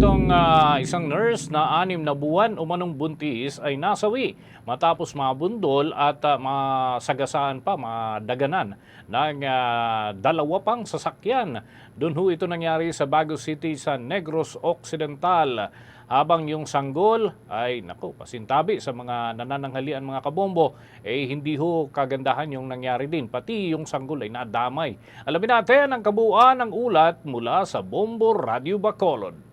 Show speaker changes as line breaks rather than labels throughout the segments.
itong ah, isang nurse na anim na buwan umanong buntis ay nasawi matapos mabundol at ah, masagasaan pa, madaganan ng ah, dalawa pang sasakyan. Doon ho ito nangyari sa Bago City sa Negros Occidental. Habang yung sanggol ay naku, pasintabi sa mga nanananghalian mga kabombo, eh hindi ho kagandahan yung nangyari din. Pati yung sanggol ay nadamay. Alamin natin ang kabuuan ng ulat mula sa Bombo Radio Bacolod.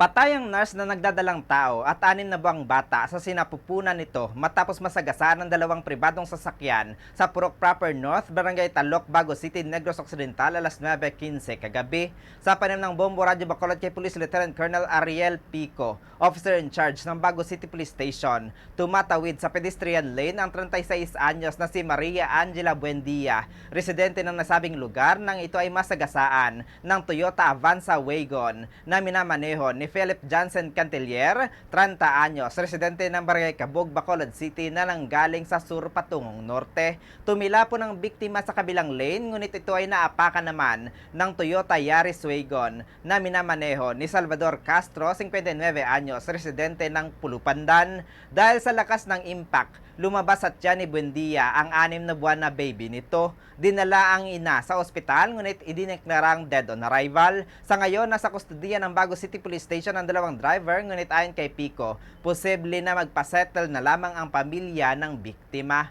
Patay ang nurse na nagdadalang tao at anim na buwang bata sa sinapupunan nito matapos masagasaan ng dalawang pribadong sasakyan sa Purok Proper North, Barangay Talok, Bago City, Negros Occidental, alas 9.15 kagabi. Sa panim ng Bombo Radio Bacolod kay Police Lieutenant Colonel Ariel Pico, officer in charge ng Bago City Police Station, tumatawid sa pedestrian lane ang 36 anyos na si Maria Angela Buendia, residente ng nasabing lugar nang ito ay masagasaan ng Toyota Avanza Wagon na minamaneho ni Philip Johnson Cantilier, 30 anyos, residente ng Barangay Cabog, Bacolod City na nanggaling sa sur patungong norte. Tumila po ng biktima sa kabilang lane ngunit ito ay naapakan naman ng Toyota Yaris Wagon na minamaneho ni Salvador Castro, 59 anyos, residente ng Pulupandan. Dahil sa lakas ng impact, lumabas at Johnny Buendia ang anim na buwan na baby nito. Dinala ang ina sa ospital ngunit idineklarang dead on arrival. Sa ngayon, nasa kustodiya ng Bago City Police Station ang dalawang driver ngunit ayon kay Pico, posible na magpasettle na lamang ang pamilya ng biktima.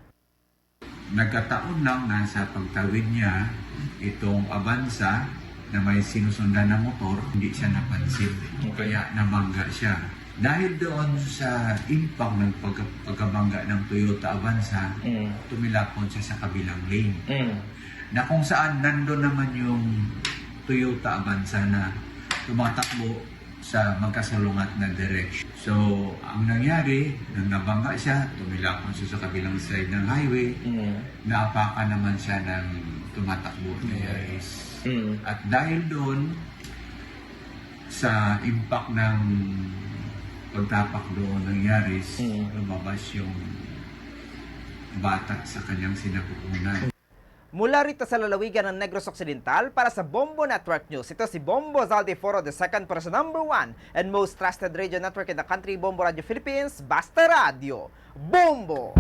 Nagkataon lang na sa pagtawid niya, itong Avanza na may sinusundan na motor, hindi siya napansin. Kaya namangga siya. Dahil doon sa impact ng pag pagkabangga ng Toyota Avanza, tumilapon siya sa kabilang lane. Na kung saan nandun naman yung Toyota Avanza na tumatakbo sa magkasalungat na direction. So, ang nangyari, nang nabangga siya, tumilapon siya sa kabilang side ng highway, naapakan naman siya ng tumatakbo na Yaris. At dahil doon, sa impact ng pagtapak doon ng Yaris, lumabas yung bata sa kanyang sinapupunan.
Mula rito sa lalawigan ng Negros Occidental para sa Bombo Network News. Ito si Bombo Zaldiforo II para sa number one and most trusted radio network in the country, Bombo Radio Philippines, Basta Radio. Bombo!